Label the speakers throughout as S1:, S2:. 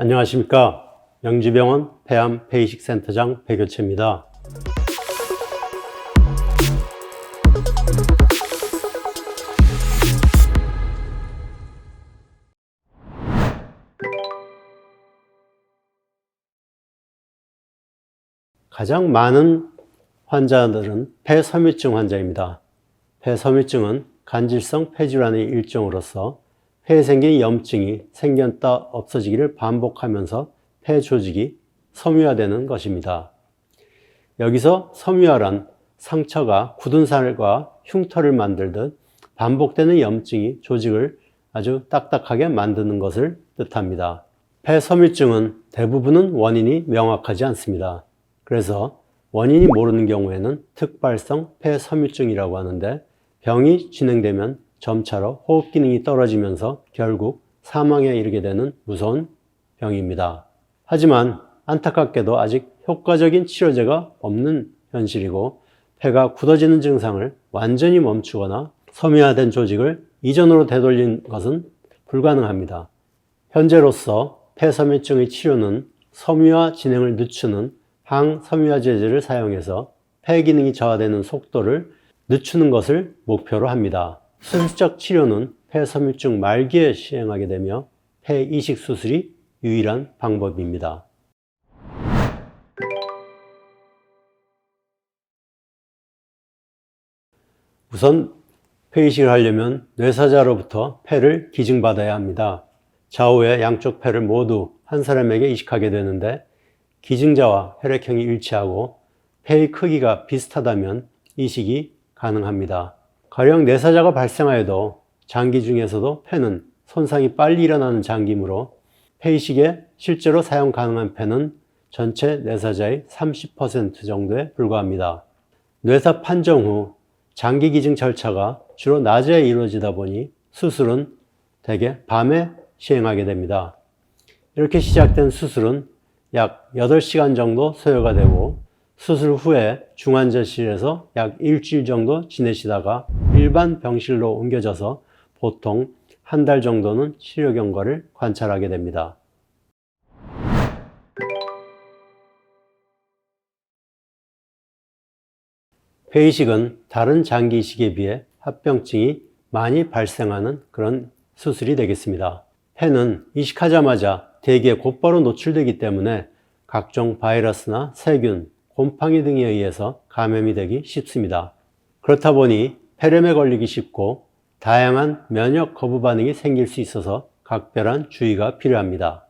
S1: 안녕하십니까. 영지병원 폐암 폐이식 센터장 백효채입니다. 가장 많은 환자들은 폐섬유증 환자입니다. 폐섬유증은 간질성 폐질환의 일종으로서 폐에 생긴 염증이 생겼다 없어지기를 반복하면서 폐 조직이 섬유화되는 것입니다. 여기서 섬유화란 상처가 굳은 살과 흉터를 만들듯 반복되는 염증이 조직을 아주 딱딱하게 만드는 것을 뜻합니다. 폐섬유증은 대부분은 원인이 명확하지 않습니다. 그래서 원인이 모르는 경우에는 특발성 폐섬유증이라고 하는데 병이 진행되면 점차로 호흡 기능이 떨어지면서 결국 사망에 이르게 되는 무서운 병입니다. 하지만 안타깝게도 아직 효과적인 치료제가 없는 현실이고 폐가 굳어지는 증상을 완전히 멈추거나 섬유화된 조직을 이전으로 되돌린 것은 불가능합니다. 현재로서 폐섬유증의 치료는 섬유화 진행을 늦추는 항섬유화제제를 사용해서 폐 기능이 저하되는 속도를 늦추는 것을 목표로 합니다. 수술적 치료는 폐섬유증 말기에 시행하게 되며 폐 이식 수술이 유일한 방법입니다. 우선 폐이식을 하려면 뇌사자로부터 폐를 기증받아야 합니다. 좌우의 양쪽 폐를 모두 한 사람에게 이식하게 되는데 기증자와 혈액형이 일치하고 폐의 크기가 비슷하다면 이식이 가능합니다. 가령 뇌사자가 발생하여도 장기 중에서도 폐는 손상이 빨리 일어나는 장기이므로 폐이식에 실제로 사용 가능한 폐는 전체 뇌사자의 30% 정도에 불과합니다. 뇌사 판정 후 장기 기증 절차가 주로 낮에 이루어지다 보니 수술은 대개 밤에 시행하게 됩니다. 이렇게 시작된 수술은 약 8시간 정도 소요가 되고 수술 후에 중환자실에서 약 일주일 정도 지내시다가 일반 병실로 옮겨져서 보통 한 달 정도는 치료 경과를 관찰하게 됩니다. 폐이식은 다른 장기 이식에 비해 합병증이 많이 발생하는 그런 수술이 되겠습니다. 폐는 이식하자마자 대기에 곧바로 노출되기 때문에 각종 바이러스나 세균, 곰팡이 등에 의해서 감염이 되기 쉽습니다. 그렇다 보니 폐렴에 걸리기 쉽고 다양한 면역 거부 반응이 생길 수 있어서 각별한 주의가 필요합니다.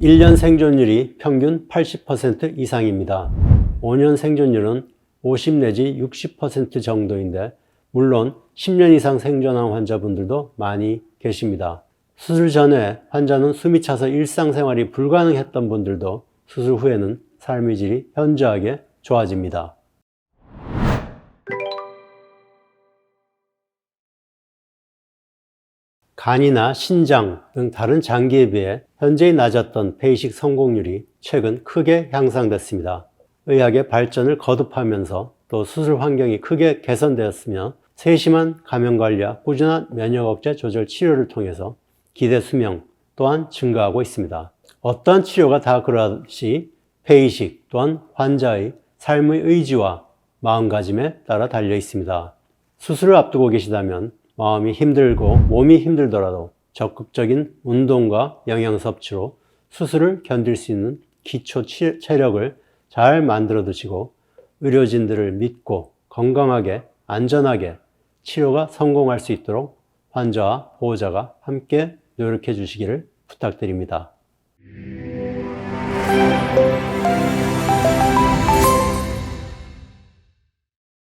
S1: 일년 생존율이 평균 80% 이상입니다. 5년 생존율은 50 내지 60% 정도인데 물론 10년 이상 생존한 환자분들도 많이 계십니다. 수술 전에 환자는 숨이 차서 일상생활이 불가능했던 분들도 수술 후에는 삶의 질이 현저하게 좋아집니다. 간이나 신장 등 다른 장기에 비해 현재의 낮았던 폐이식 성공률이 최근 크게 향상됐습니다. 의학의 발전을 거듭하면서 또 수술 환경이 크게 개선되었으며 세심한 감염 관리와 꾸준한 면역 억제 조절 치료를 통해서 기대 수명 또한 증가하고 있습니다. 어떠한 치료가 다 그러하듯이 폐이식 또한 환자의 삶의 의지와 마음가짐에 따라 달려 있습니다. 수술을 앞두고 계시다면 마음이 힘들고 몸이 힘들더라도 적극적인 운동과 영양 섭취로 수술을 견딜 수 있는 기초 체력을 잘 만들어 두시고 의료진들을 믿고 건강하게 안전하게 치료가 성공할 수 있도록 환자와 보호자가 함께 노력해 주시기를 부탁드립니다.